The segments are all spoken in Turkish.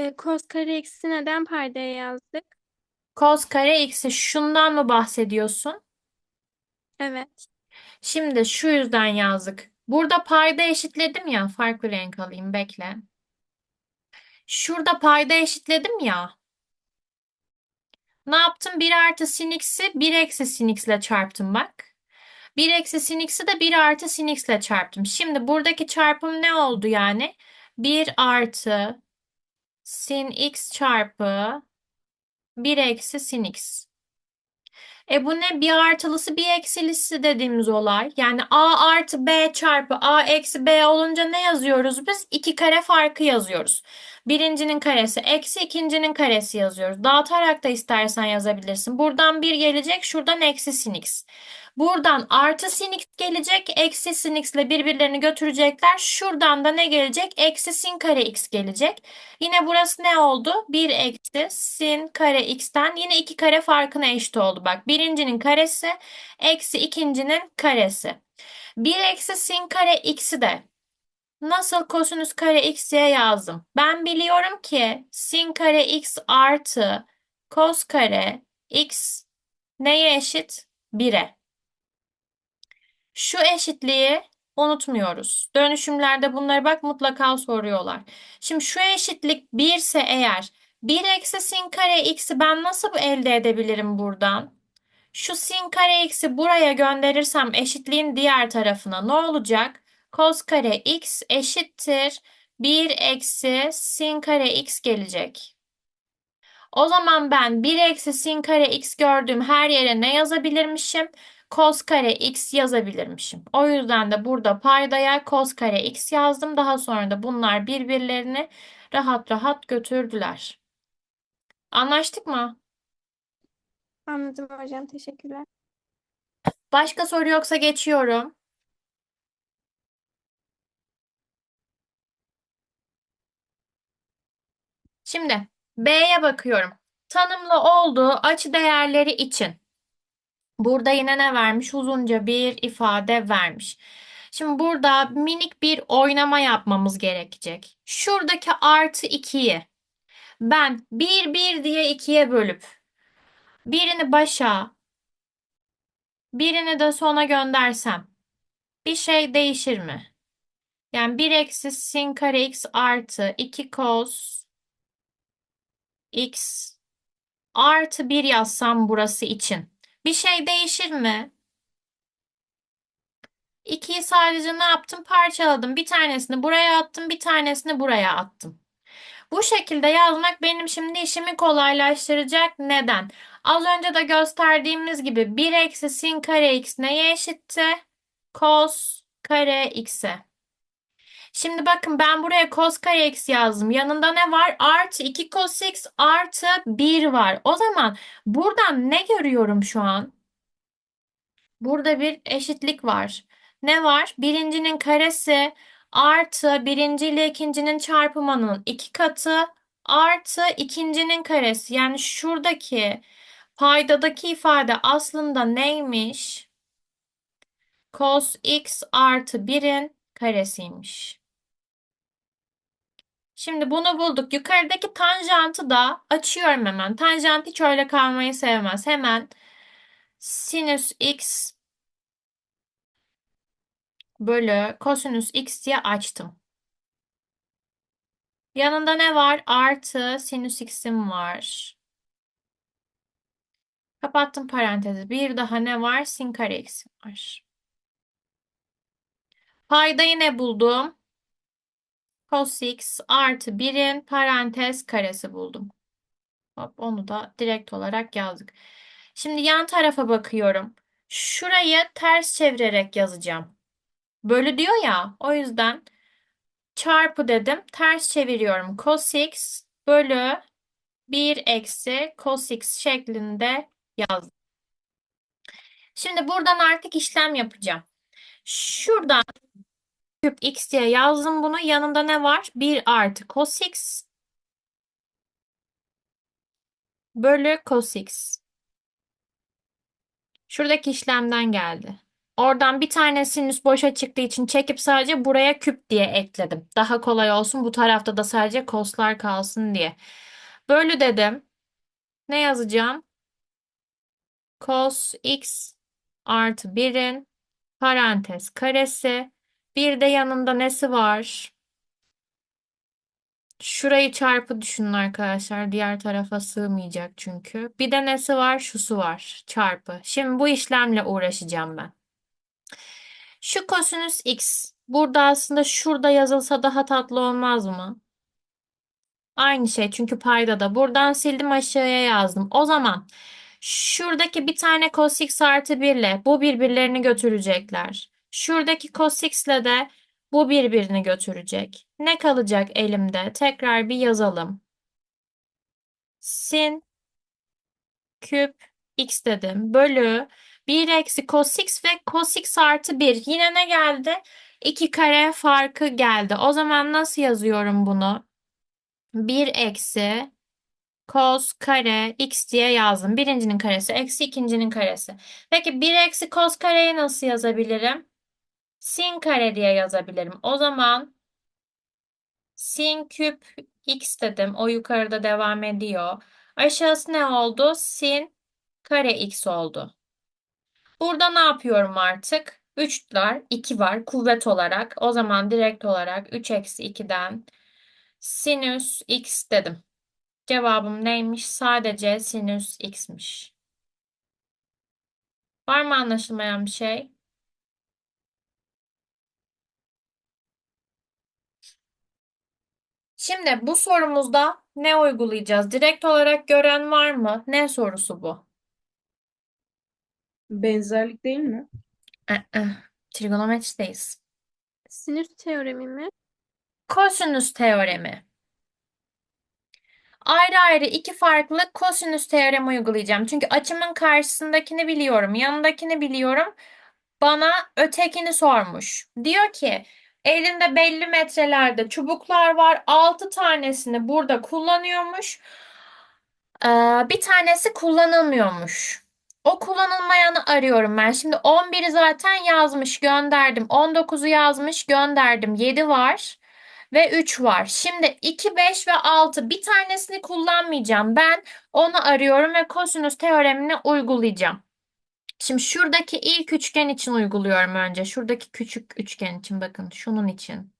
E, cos kare eksi neden paydaya yazdık? Cos kare x'i şundan mı bahsediyorsun? Evet. Şimdi şu yüzden yazdık. Burada payda eşitledim ya. Farklı renk alayım bekle. Şurada payda eşitledim ya. Ne yaptım? 1 artı sin x'i 1 eksi sin x ile çarptım bak. 1 eksi sin x'i de 1 artı sin x ile çarptım. Şimdi buradaki çarpım ne oldu yani? 1 artı sin x çarpı 1 eksi sin x. E bu ne? Bir artılısı bir eksilisi dediğimiz olay. Yani a artı b çarpı a eksi b olunca ne yazıyoruz biz? İki kare farkı yazıyoruz. Birincinin karesi eksi ikincinin karesi yazıyoruz. Dağıtarak da istersen yazabilirsin. Buradan bir gelecek, şuradan eksi sin x. Buradan artı sin x gelecek, eksi sin x ile birbirlerini götürecekler. Şuradan da ne gelecek? Eksi sin kare x gelecek. Yine burası ne oldu? 1 eksi sin kare x'ten yine iki kare farkına eşit oldu. Bak birincinin karesi eksi ikincinin karesi. 1 eksi sin kare x'i de nasıl kosinüs kare x diye yazdım. Ben biliyorum ki sin kare x artı kos kare x neye eşit? 1'e. Şu eşitliği unutmuyoruz. Dönüşümlerde bunları bak mutlaka soruyorlar. Şimdi şu eşitlik 1 ise eğer 1 eksi sin kare x'i ben nasıl elde edebilirim buradan? Şu sin kare x'i buraya gönderirsem eşitliğin diğer tarafına ne olacak? Cos kare x eşittir 1 eksi sin kare x gelecek. O zaman ben 1 eksi sin kare x gördüğüm her yere ne yazabilirmişim? Cos kare x yazabilirmişim. O yüzden de burada paydaya cos kare x yazdım. Daha sonra da bunlar birbirlerini rahat rahat götürdüler. Anlaştık mı? Anladım hocam. Teşekkürler. Başka soru yoksa geçiyorum. Şimdi B'ye bakıyorum. Tanımlı olduğu açı değerleri için. Burada yine ne vermiş? Uzunca bir ifade vermiş. Şimdi burada minik bir oynama yapmamız gerekecek. Şuradaki artı 2'yi ben 1 1 diye 2'ye bölüp birini başa birini de sona göndersem bir şey değişir mi? Yani 1 eksi sin kare x artı 2 cos x artı 1 yazsam burası için. Bir şey değişir mi? 2'yi sadece ne yaptım? Parçaladım. Bir tanesini buraya attım, bir tanesini buraya attım. Bu şekilde yazmak benim şimdi işimi kolaylaştıracak. Neden? Az önce de gösterdiğimiz gibi 1 eksi sin kare x neye eşitti? Cos kare x'e. Şimdi bakın ben buraya cos x yazdım. Yanında ne var? Artı 2 cos x artı 1 var. O zaman buradan ne görüyorum şu an? Burada bir eşitlik var. Ne var? Birincinin karesi artı birinci ile ikincinin çarpımının iki katı artı ikincinin karesi. Yani şuradaki paydadaki ifade aslında neymiş? Cos x artı 1'in karesiymiş. Şimdi bunu bulduk. Yukarıdaki tanjantı da açıyorum hemen. Tanjant hiç öyle kalmayı sevmez. Hemen sinüs x bölü kosinüs x diye açtım. Yanında ne var? Artı sinüs x'im var. Kapattım parantezi. Bir daha ne var? Sin kare x'im var. Paydayı ne buldum? Cos x artı 1'in parantez karesi buldum. Hop, onu da direkt olarak yazdık. Şimdi yan tarafa bakıyorum. Şurayı ters çevirerek yazacağım. Bölü diyor ya. O yüzden çarpı dedim. Ters çeviriyorum. Cos x bölü 1 eksi cos x şeklinde yazdım. Şimdi buradan artık işlem yapacağım. Şuradan küp x diye yazdım bunu. Yanında ne var? 1 artı cos x bölü cos x. Şuradaki işlemden geldi. Oradan bir tane sinüs boşa çıktığı için çekip sadece buraya küp diye ekledim. Daha kolay olsun bu tarafta da sadece koslar kalsın diye. Bölü dedim. Ne yazacağım? Cos x artı 1'in parantez karesi. Bir de yanında nesi var? Şurayı çarpı düşünün arkadaşlar. Diğer tarafa sığmayacak çünkü. Bir de nesi var? Şusu var. Çarpı. Şimdi bu işlemle uğraşacağım ben. Şu kosinüs x. Burada aslında şurada yazılsa daha tatlı olmaz mı? Aynı şey çünkü payda da. Buradan sildim aşağıya yazdım. O zaman şuradaki bir tane cos x artı 1 ile bu birbirlerini götürecekler. Şuradaki cos x ile de bu birbirini götürecek. Ne kalacak elimde? Tekrar bir yazalım. Sin küp x dedim. Bölü 1 eksi cos x ve cos x artı 1. Yine ne geldi? 2 kare farkı geldi. O zaman nasıl yazıyorum bunu? 1 eksi cos kare x diye yazdım. Birincinin karesi eksi ikincinin karesi. Peki 1 eksi cos kareyi nasıl yazabilirim? Sin kare diye yazabilirim. O zaman sin küp x dedim. O yukarıda devam ediyor. Aşağısı ne oldu? Sin kare x oldu. Burada ne yapıyorum artık? 3 var, 2 var kuvvet olarak. O zaman direkt olarak 3 eksi 2'den sinüs x dedim. Cevabım neymiş? Sadece sinüs x'miş. Var mı anlaşılmayan bir şey? Şimdi bu sorumuzda ne uygulayacağız? Direkt olarak gören var mı? Ne sorusu bu? Benzerlik değil mi? Ee, trigonometrideyiz. Sinüs teoremi mi? Kosinüs teoremi. Ayrı ayrı iki farklı kosinüs teoremi uygulayacağım. Çünkü açımın karşısındakini biliyorum, yanındakini biliyorum. Bana ötekini sormuş. Diyor ki elinde belli metrelerde çubuklar var. 6 tanesini burada kullanıyormuş. Ee, bir tanesi kullanılmıyormuş. O kullanılmayanı arıyorum ben. Şimdi 11'i zaten yazmış, gönderdim. 19'u yazmış, gönderdim. 7 var ve 3 var. Şimdi 2, 5 ve 6 bir tanesini kullanmayacağım. Ben onu arıyorum ve kosinüs teoremini uygulayacağım. Şimdi şuradaki ilk üçgen için uyguluyorum önce. Şuradaki küçük üçgen için bakın şunun için.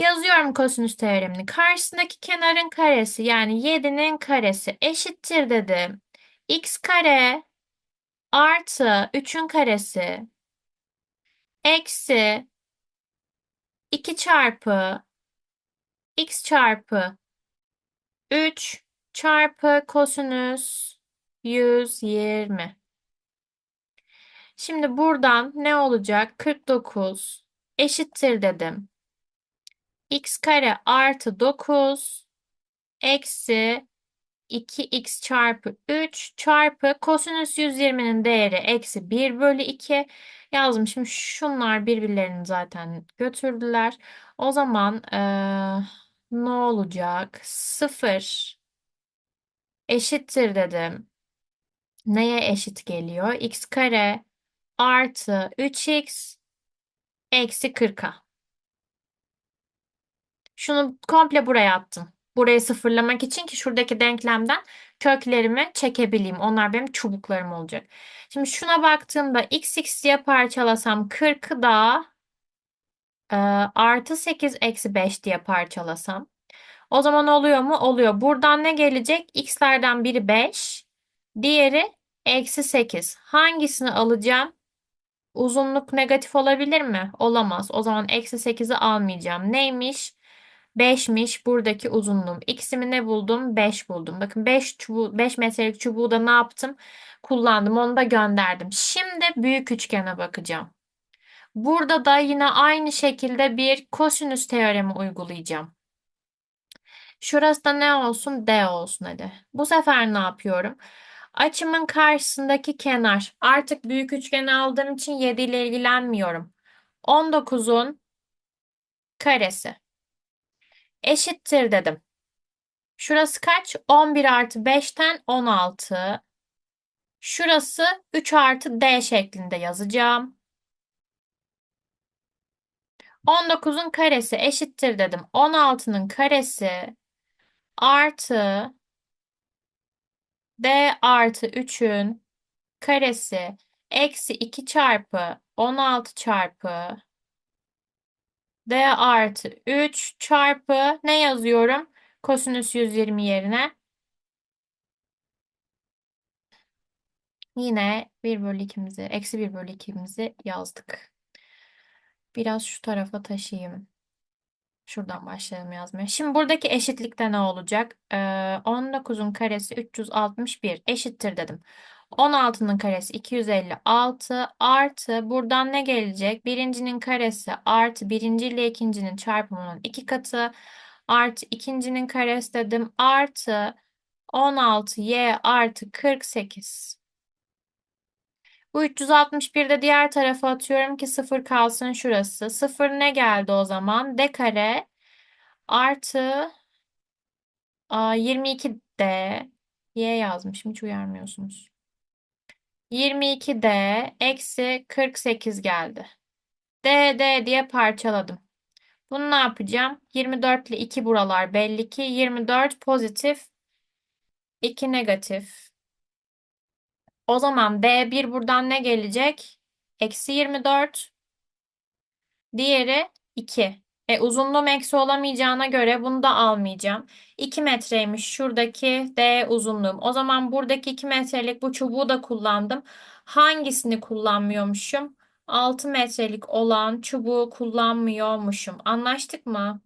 Yazıyorum kosinüs teoremini. Karşısındaki kenarın karesi yani 7'nin karesi eşittir dedim. x kare artı 3'ün karesi eksi 2 çarpı x çarpı 3 çarpı kosinüs 120. Şimdi buradan ne olacak? 49 eşittir dedim. x kare artı 9 eksi 2x çarpı 3 çarpı kosinüs 120'nin değeri eksi 1 bölü 2 yazdım. Şimdi şunlar birbirlerini zaten götürdüler. O zaman eee, ne olacak? 0 eşittir dedim. Neye eşit geliyor? x kare artı 3x eksi 40'a. Şunu komple buraya attım. Burayı sıfırlamak için ki şuradaki denklemden köklerimi çekebileyim. Onlar benim çubuklarım olacak. Şimdi şuna baktığımda x x diye parçalasam 40'ı da e, artı 8 eksi 5 diye parçalasam. O zaman oluyor mu? Oluyor. Buradan ne gelecek? x'lerden biri 5, diğeri eksi 8. Hangisini alacağım? Uzunluk negatif olabilir mi? Olamaz. O zaman eksi 8'i almayacağım. Neymiş? 5'miş buradaki uzunluğum. X'imi ne buldum? 5 buldum. Bakın 5 çubuğu, 5 metrelik çubuğu da ne yaptım? Kullandım. Onu da gönderdim. Şimdi büyük üçgene bakacağım. Burada da yine aynı şekilde bir kosinüs teoremi uygulayacağım. Şurası da ne olsun? D olsun hadi. Bu sefer ne yapıyorum? Açımın karşısındaki kenar. Artık büyük üçgeni aldığım için 7 ile ilgilenmiyorum. 19'un karesi. Eşittir dedim. Şurası kaç? 11 artı 5'ten 16. Şurası 3 artı D şeklinde yazacağım. 19'un karesi eşittir dedim. 16'nın karesi artı D artı 3'ün karesi eksi 2 çarpı 16 çarpı D artı 3 çarpı ne yazıyorum? Kosinüs 120 yerine. Yine 1 bölü 2'mizi, eksi 1 bölü 2'mizi yazdık. Biraz şu tarafa taşıyayım. Şuradan başlayalım yazmaya. Şimdi buradaki eşitlikte ne olacak? Ee, 19'un karesi 361 eşittir dedim. 16'nın karesi 256 artı buradan ne gelecek? Birincinin karesi artı birinci ile ikincinin çarpımının iki katı artı ikincinin karesi dedim artı 16y artı 48. Bu 361 de diğer tarafa atıyorum ki 0 kalsın şurası. 0 ne geldi o zaman? D kare artı aa, 22D y yazmışım hiç uyarmıyorsunuz. 22D eksi 48 geldi. D, D diye parçaladım. Bunu ne yapacağım? 24 ile 2 buralar belli ki 24 pozitif 2 negatif. O zaman D1 buradan ne gelecek? Eksi 24. Diğeri 2. E, uzunluğum eksi olamayacağına göre bunu da almayacağım. 2 metreymiş şuradaki D uzunluğum. O zaman buradaki 2 metrelik bu çubuğu da kullandım. Hangisini kullanmıyormuşum? 6 metrelik olan çubuğu kullanmıyormuşum. Anlaştık mı?